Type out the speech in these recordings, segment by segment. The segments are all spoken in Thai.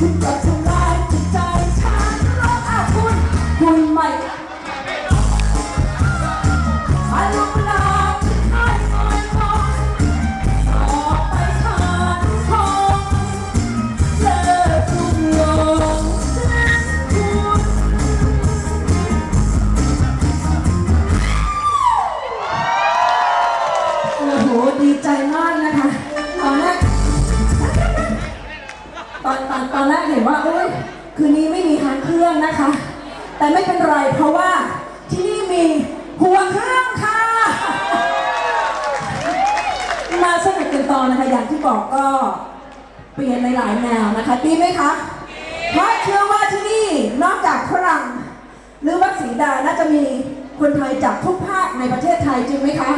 Sing that แต่ไม่เป็นไรเพราะว่าที่นี่มีหัวข้างค่ะ มาสนุกกันต่อนะคะ อย่างที่บอกก็เปลี่ยนในหลายแนวนะคะดีไหมคะเพราะเชื่อว่าที่นี่นอกจากฝรั่งหรือวัดศรีดาน่าจะมีคนไทยจากทุกภาคในประเทศไทยจริงไหมคะ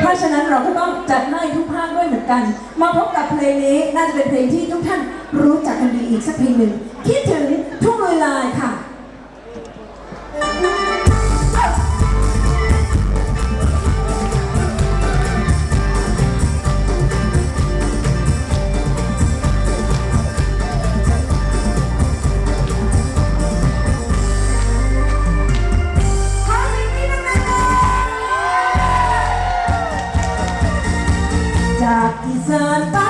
เพราะฉะนั้นเราก็ต้องจัดให้ทุกภาคด้วยเหมือนกัน มาพบกับเพลงนี้น่าจะเป็นเพลงที่ทุกท่านรู้จักกันดีอีกสักเพลงหนึ่งคิดถึงทุ่งลอยลายค่ะ Isan pa.